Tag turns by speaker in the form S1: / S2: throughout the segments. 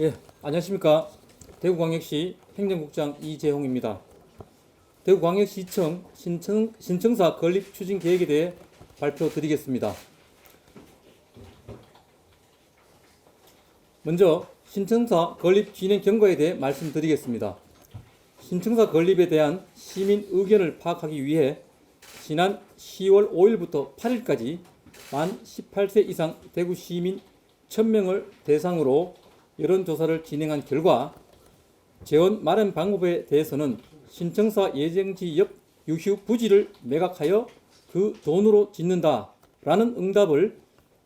S1: 예, 안녕하십니까. 대구광역시 행정국장 이재홍입니다. 대구광역시청 신청, 신청사 건립 추진 계획에 대해 발표 드리겠습니다. 먼저 신청사 건립 진행 경과에 대해 말씀드리겠습니다. 신청사 건립에 대한 시민 의견을 파악하기 위해 지난 10월 5일부터 8일까지 만 18세 이상 대구 시민 1000명을 대상으로 여론조사를 진행한 결과 재원 마련 방법에 대해서는 신청사 예정지 옆 유휴 부지를 매각하여 그 돈으로 짓는다라는 응답을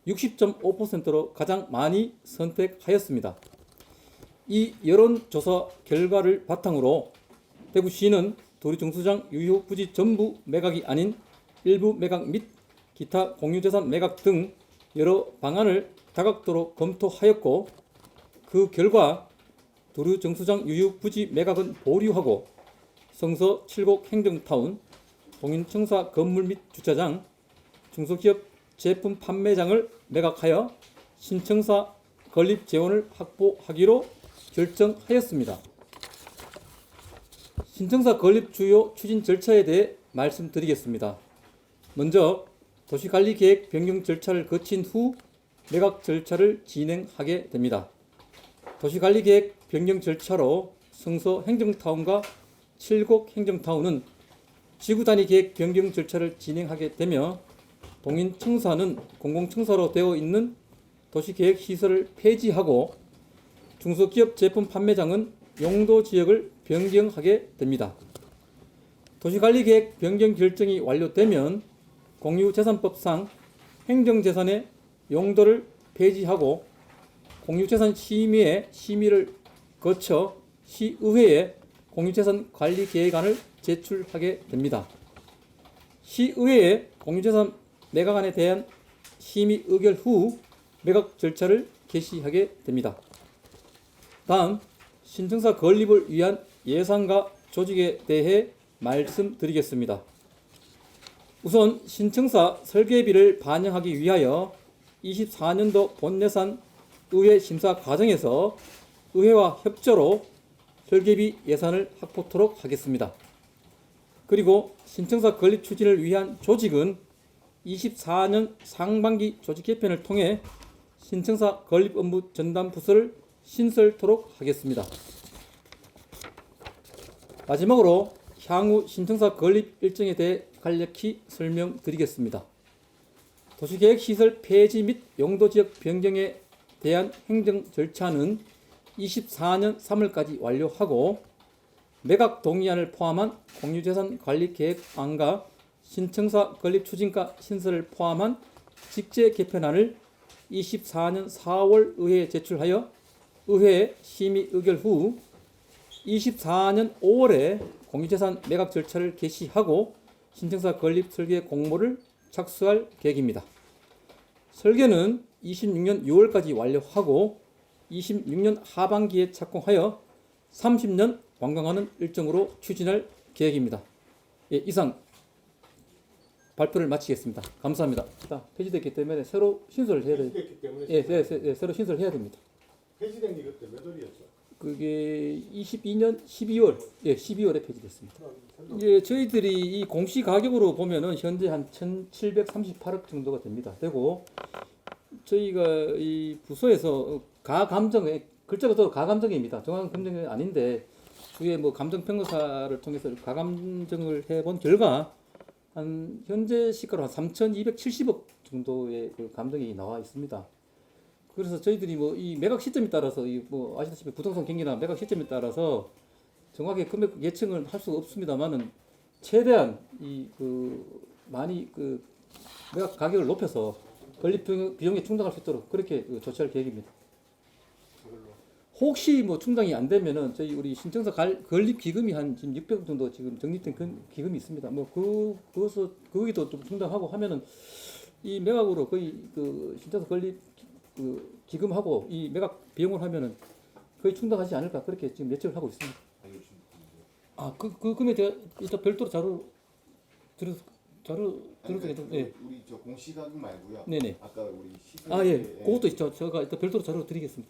S1: 60.5%로 가장 많이 선택하였습니다. 이 여론조사 결과를 바탕으로 대구시는 도리정수장 유휴 부지 전부 매각이 아닌 일부 매각 및 기타 공유재산 매각 등 여러 방안을 다각도로 검토하였고 그 결과 도류 정수장 유휴 부지 매각은 보류하고 성서 칠곡 행정타운 동인 청사 건물 및 주차장 중소기업 제품 판매장을 매각하여 신청사 건립 재원을 확보하기로 결정하였습니다. 신청사 건립 주요 추진 절차에 대해 말씀드리겠습니다. 먼저 도시관리계획 변경 절차를 거친 후 매각 절차를 진행하게 됩니다. 도시관리계획 변경 절차로 성서 행정타운과 칠곡 행정타운은 지구단위 계획 변경 절차를 진행하게 되며 동인 청사는 공공청사로 되어 있는 도시계획 시설을 폐지하고 중소기업 제품 판매장은 용도 지역을 변경하게 됩니다. 도시관리계획 변경 결정이 완료되면 공유재산법상 행정재산의 용도를 폐지하고 공유재산 심의의 심의를 거쳐 시의회에 공유재산 관리 계획안을 제출하게 됩니다. 시의회에 공유재산 매각안에 대한 심의 의결 후 매각 절차를 개시하게 됩니다. 다음 신청사 건립을 위한 예산과 조직에 대해 말씀드리겠습니다. 우선 신청사 설계비를 반영하기 위하여 24년도 본예산 의회 심사 과정에서 의회와 협조로 설계비 예산을 확보토록 하겠습니다. 그리고 신청사 건립 추진을 위한 조직은 24년 상반기 조직 개편을 통해 신청사 건립 업무 전담 부서를 신설토록 하겠습니다. 마지막으로 향후 신청사 건립 일정에 대해 간략히 설명드리겠습니다. 도시계획 시설 폐지 및 용도 지역 변경에 대한 행정 절차는 24년 3월까지 완료하고 매각 동의안을 포함한 공유재산 관리 계획안과 신청사 건립 추진과 신설을 포함한 직제 개편안을 24년 4월 의회에 제출하여 의회 심의 의결 후 24년 5월에 공유재산 매각 절차를 개시하고 신청사 건립 설계 공모를 착수할 계획입니다. 설계는 26년 6월까지 완료하고 26년 하반기에 착공하여 30년 완공하는 일정으로 추진할 계획입니다. 예, 이상 발표를 마치겠습니다. 감사합니다. 자, 폐지됐기 때문에 새로 신설을 해야 돼.
S2: 폐지됐기 때문에
S1: 예, 예, 예, 예, 새로 신설해야 됩니다.
S2: 폐지된 게 그때 몇 월이었어?
S1: 그게 22년 12월, 예, 12월에 폐지됐습니다. 예, 저희들이 이 공시 가격으로 보면은 현재 한 1,738억 정도가 됩니다. 되고 저희가 이 부서에서 가감정에 글자가 더 가감정입니다. 정확한 감정은 아닌데 주에 뭐 감정 평가사를 통해서 가감정을 해본 결과 한 현재 시가로 한 3,270억 정도의 그 감정이 나와 있습니다. 그래서 저희들이 뭐 이 매각 시점에 따라서 이 뭐 아시다시피 부동산 경기나 매각 시점에 따라서 정확하게 금액 예측을 할 수가 없습니다만은 최대한 이 그 많이 그 매각 가격을 높여서 건립 비용- 비용에 충당할 수 있도록 그렇게 그 조치할 계획입니다. 혹시 뭐 충당이 안 되면은 저희 우리 신청서 갈- 건립 기금이 한 지금 600억 정도 지금 적립된 그 기금이 있습니다. 뭐 그 그것을 거기도 좀 충당하고 하면은 이 매각으로 거의 그 신청서 건립 그 기금하고 이 매각 비용을 하면은 거의 충당하지 않을까 그렇게 지금 예측을 하고 있습니다. 아, 그, 그 금액 제가 일단 별도로 자료 드려 자료
S3: 아니,
S1: 드려도
S3: 그,
S1: 괜찮 예.
S3: 우리 저 공시가격 말고요.
S1: 네네.
S3: 아까 우리 시설
S1: 아, 예. 그것도 저, 제가 일단 별도로 자료 드리겠습니다.